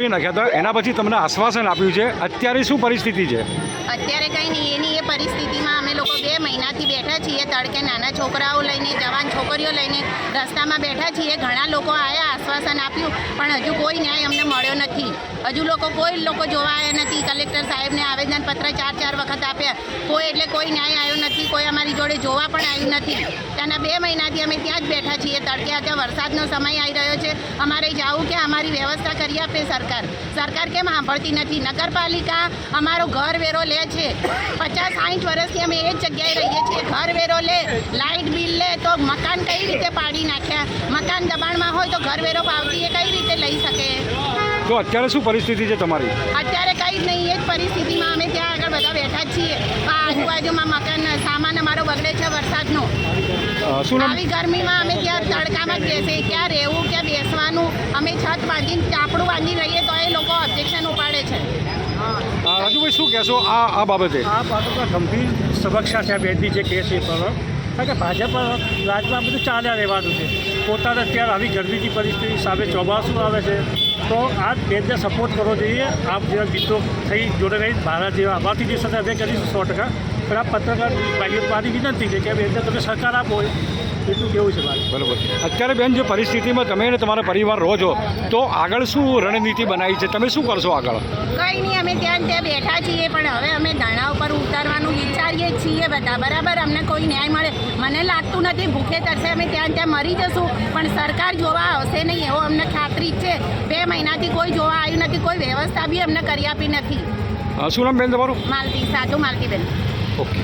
નાખ્યા હતા. એના પછી તમને આશ્વાસન આપ્યું છે. અત્યારે શું પરિસ્થિતિ છે? અત્યારે કંઈ નહીં, એની એ પરિસ્થિતિમાં અમે લોકો બે મહિનાથી બેઠા છીએ. તડકે નાના છોકરાઓ લઈને, જવાન છોકરીઓ લઈને રસ્તામાં બેઠા છીએ. ઘણા લોકો આવ્યા આશ્વાસન આપ્યું, પણ હજુ કોઈ ન્યાય અમને મળ્યો નથી. હજુ લોકો, કોઈ લોકો જોવા આવ્યા નથી. કલેક્ટર સાહેબને આવેદનપત્ર ચાર ચાર વખત આપ્યા. કોઈ એટલે કોઈ ન્યાય આવ્યો નથી. કોઈ અમારી જોડે જોવા પણ આવ્યું નથી. ત્યાંના બે મહિનાથી અમે ત્યાં જ બેઠા છીએ. તડકે આજે વરસાદનો સમય આવી રહ્યો છે. અમારે જવું કે અમારી વ્યવસ્થા કરી આપે સરકાર. સરકાર કેમ સાંભળતી નથી? નગરપાલિકા અમારો ઘર વેરો લે છે. પચાસ સાઠ વર્ષથી અમે એ જ જગ્યાએ રહીએ છીએ. ઘર વેરો લે લાઇટ બિલ લે, તો મકાન કઈ રીતે પાડી નાખ્યા? હોય તો ઘર વેરો પાવતી એ કઈ રીતે લઈ શકે? તો અત્યારે શું પરિસ્થિતિ છે તમારી? અત્યારે કંઈ જ નહીં એ જ પરિસ્થિતિમાં અમે ત્યાં આગળ બધા બેઠા જ છીએ. આ આજુબાજુમાં મકાન સામાન અમારો બગડે છે વરસાદનો. આવી ગરમીમાં અમે ત્યાં તડકામાં જ બેસે ક્યાં રહેવું ક્યાં બેસવાનું અમે છત બાંધીને ચાપડું બાંધી રહીએ તો એ લોકો ઓબ્જેક્શન ઉપાડે છે. રાજુભાઈ શું કહેશો આ આ બાબતે? આ બાબતમાં ગંભીર સમસ્યા છે આ જે કેસ એ પર કારણ કે ભાજપ રાજમાં બધું ચાલ્યા રહેવાનું છે. પોતાને અત્યારે આવી ગરમીની પરિસ્થિતિ સામે ચોમાસું આવે છે. તો આ બેનને સપોર્ટ કરવો જોઈએ. આપ જેવા મિત્રો થઈ જોડે રહી ભારત જેવા અમારથી જે સાથે અમે કરીશું સો ટકા. પણ આ પત્રકાર ભાઈઓ મારી વિનંતી છે કે બેનને તમે સહકાર આપો. એટલું કેવું છે મારે. બરોબર. અત્યારે બેન જે પરિસ્થિતિમાં તમે અને તમારા પરિવાર રહો છો તો આગળ શું રણનીતિ બનાવી છે? તમે શું કરશો આગળ? કંઈ નહીં અમે ત્યાં ત્યાં બેઠા છીએ પણ હવે અમે ધાણા ઉપર જ છીએ બધા બરાબર? અમને કોઈ ન્યાય મળે. મને લાગતું નથી ભૂખે તરસે અમે ત્યાં ત્યાં મરી જશું પણ સરકાર જોવા આવશે નહીં એવો અમને ખાતરી જ છે. બે મહિનાથી કોઈ જોવા આવ્યું નથી કોઈ વ્યવસ્થા બી અમને કરી આપી નથી. શું નામ બેન તમારું? માલતી સાધુ માલતીબેન. ઓકે.